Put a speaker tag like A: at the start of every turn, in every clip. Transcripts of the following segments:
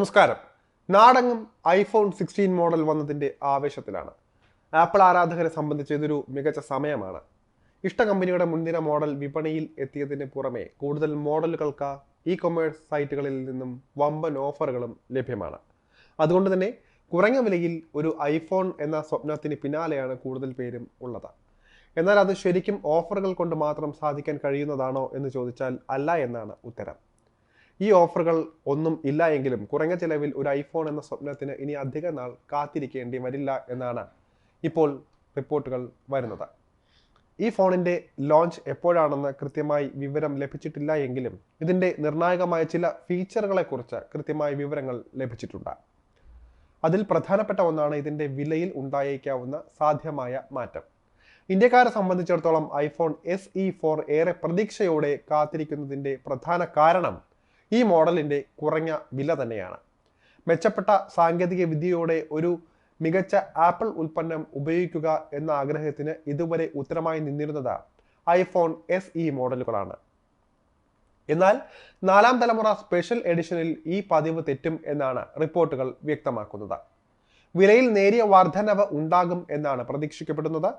A: നമസ്കാരം. നാടങ്ങും iPhone sixteen model വന്നതിന്റെ ആവേശത്തിലാണ്. ആപ്പിൾ ആരാധകരെ സംബന്ധിച്ച് ഇതൊരു മികച്ച സമയമാണ്. ഇഷ്ട കമ്പനിയുടെ മുൻനിര മോഡൽ വിപണിയിൽ എത്തിയതിന് പുറമെ കൂടുതൽ മോഡലുകൾക്ക് ഇ കൊമേഴ്സ് സൈറ്റുകളിൽ നിന്നും വമ്പൻ ഓഫറുകളും ലഭ്യമാണ്. അതുകൊണ്ട് തന്നെ കുറഞ്ഞ വിലയിൽ ഒരു ഐഫോൺ എന്ന സ്വപ്നത്തിന് പിന്നാലെയാണ് കൂടുതൽ പേരും ഉള്ളത്. എന്നാൽ അത് ശരിക്കും ഓഫറുകൾ കൊണ്ട് മാത്രം സാധിക്കാൻ കഴിയുന്നതാണോ എന്ന് ചോദിച്ചാൽ അല്ല എന്നാണ് ഉത്തരം. ഈ ഓഫറുകൾ ഒന്നും ഇല്ല എങ്കിലും കുറഞ്ഞ ചിലവിൽ ഒരു ഐഫോൺ എന്ന സ്വപ്നത്തിന് ഇനി അധിക നാൾ കാത്തിരിക്കേണ്ടി വരില്ല എന്നാണ് ഇപ്പോൾ റിപ്പോർട്ടുകൾ വരുന്നത്. ഈ ഫോണിന്റെ ലോഞ്ച് എപ്പോഴാണെന്ന് കൃത്യമായി വിവരം ലഭിച്ചിട്ടില്ല എങ്കിലും ഇതിന്റെ നിർണായകമായ ചില ഫീച്ചറുകളെക്കുറിച്ച് കൃത്യമായ വിവരങ്ങൾ ലഭിച്ചിട്ടുണ്ട്. അതിൽ പ്രധാനപ്പെട്ട ഒന്നാണ് ഇതിന്റെ വിലയിൽ ഉണ്ടായേക്കാവുന്ന സാധ്യമായ മാറ്റം. ഇന്ത്യക്കാരെ സംബന്ധിച്ചിടത്തോളം ഐഫോൺ എസ് ഇ ഫോർ ഏറെ പ്രതീക്ഷയോടെ കാത്തിരിക്കുന്നതിന്റെ പ്രധാന കാരണം ഈ മോഡലിന്റെ കുറഞ്ഞ വില തന്നെയാണ്. മെച്ചപ്പെട്ട സാങ്കേതിക വിദ്യയോടെ ഒരു മികച്ച ആപ്പിൾ ഉൽപ്പന്നം ഉപയോഗിക്കുക എന്ന ആഗ്രഹത്തിന് ഇതുവരെ ഉത്തരമായി നിന്നിരുന്നത് ഐഫോൺ എസ് ഇ മോഡലുകളാണ്. എന്നാൽ നാലാം തലമുറ സ്പെഷ്യൽ എഡിഷനിൽ ഈ പതിവ് തെറ്റും എന്നാണ് റിപ്പോർട്ടുകൾ വ്യക്തമാക്കുന്നത്. വിലയിൽ നേരിയ വർധനവ് ഉണ്ടാകും എന്നാണ് പ്രതീക്ഷിക്കപ്പെടുന്നത്.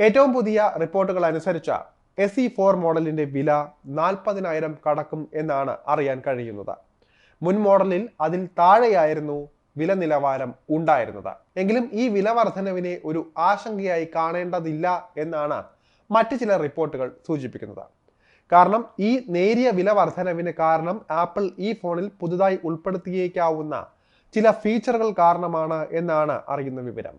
A: ഏറ്റവും പുതിയ റിപ്പോർട്ടുകൾ അനുസരിച്ച് എസ് ഇ ഫോർ മോഡലിന്റെ വില നാൽപ്പതിനായിരം കടക്കും എന്നാണ് അറിയാൻ കഴിയുന്നത്. മുൻ മോഡലിൽ അതിൽ താഴെയായിരുന്നു വില നിലവാരം ഉണ്ടായിരുന്നത്. എങ്കിലും ഈ വില വർധനവിനെ ഒരു ആശങ്കയായി കാണേണ്ടതില്ല എന്നാണ് മറ്റു ചില റിപ്പോർട്ടുകൾ സൂചിപ്പിക്കുന്നത്. കാരണം ഈ നേരിയ വില വർധനവിന് കാരണം ആപ്പിൾ ഈ ഫോണിൽ പുതുതായി ഉൾപ്പെടുത്തിയേക്കാവുന്ന ചില ഫീച്ചറുകൾ കാരണമാണ് എന്നാണ് അറിയുന്ന വിവരം.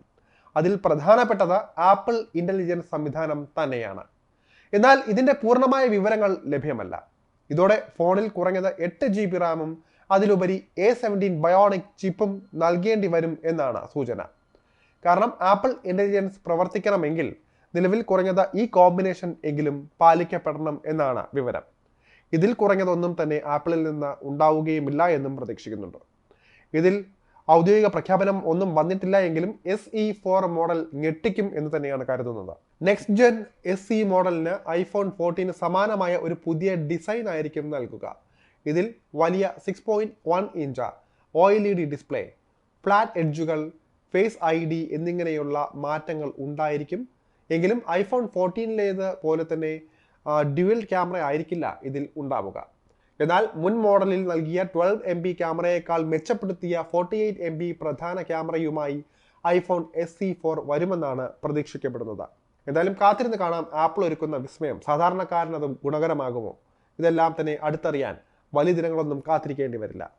A: അതിൽ പ്രധാനപ്പെട്ടത് ആപ്പിൾ ഇന്റലിജൻസ് സംവിധാനം തന്നെയാണ്. എന്നാൽ ഇതിന്റെ പൂർണമായ വിവരങ്ങൾ ലഭ്യമല്ല. ഇതോടെ ഫോണിൽ കുറഞ്ഞത് എട്ട് ജി ബി റാമും അതിലുപരി എ സെവന്റീൻ ബയോണിക് ചിപ്പും നൽകേണ്ടി വരും എന്നാണ് സൂചന. കാരണം ആപ്പിൾ ഇന്റലിജൻസ് പ്രവർത്തിക്കണമെങ്കിൽ നിലവിൽ കുറഞ്ഞത് ഈ കോമ്പിനേഷൻ എങ്കിലും പാലിക്കപ്പെടണം എന്നാണ് വിവരം. ഇതിൽ കുറഞ്ഞതൊന്നും തന്നെ ആപ്പിളിൽ നിന്ന് ഉണ്ടാവുകയുമില്ല എന്നും പ്രതീക്ഷിക്കുന്നുണ്ട്. ഇതിൽ ഔദ്യോഗിക പ്രഖ്യാപനം ഒന്നും വന്നിട്ടില്ല എങ്കിലും എസ് ഇ ഫോർ മോഡൽ ഞെട്ടിക്കും എന്ന് തന്നെയാണ് കരുതുന്നത്. നെക്സ്റ്റ് ജെൻ എസ് ഇ മോഡലിന് ഐഫോൺ ഫോർട്ടീന് സമാനമായ ഒരു പുതിയ ഡിസൈൻ ആയിരിക്കും നൽകുക. ഇതിൽ വലിയ six point one inch O E D display flat എഡ്ജുകൾ ഫേസ് ഐ ഡി എന്നിങ്ങനെയുള്ള മാറ്റങ്ങൾ ഉണ്ടായിരിക്കും. എങ്കിലും ഐഫോൺ ഫോർട്ടീനിലേത് പോലെ തന്നെ ഡ്യുവൽ ക്യാമറ ആയിരിക്കില്ല ഇതിൽ ഉണ്ടാവുക. എന്നാൽ മുൻ മോഡലിൽ നൽകിയ ട്വൽവ് എം ബി ക്യാമറയേക്കാൾ മെച്ചപ്പെടുത്തിയ ഫോർട്ടി എയ്റ്റ് എം ബി പ്രധാന ക്യാമറയുമായി ഐഫോൺ എസ് സി ഫോർ വരുമെന്നാണ് പ്രതീക്ഷിക്കപ്പെടുന്നത്. എന്തായാലും കാത്തിരുന്ന് കാണാം ആപ്പിൾ ഒരുക്കുന്ന വിസ്മയം. സാധാരണക്കാരനത് ഗുണകരമാകുമോ? ഇതെല്ലാം തന്നെ അടുത്തറിയാൻ വലിയ ദിനങ്ങളൊന്നും കാത്തിരിക്കേണ്ടി വരില്ല.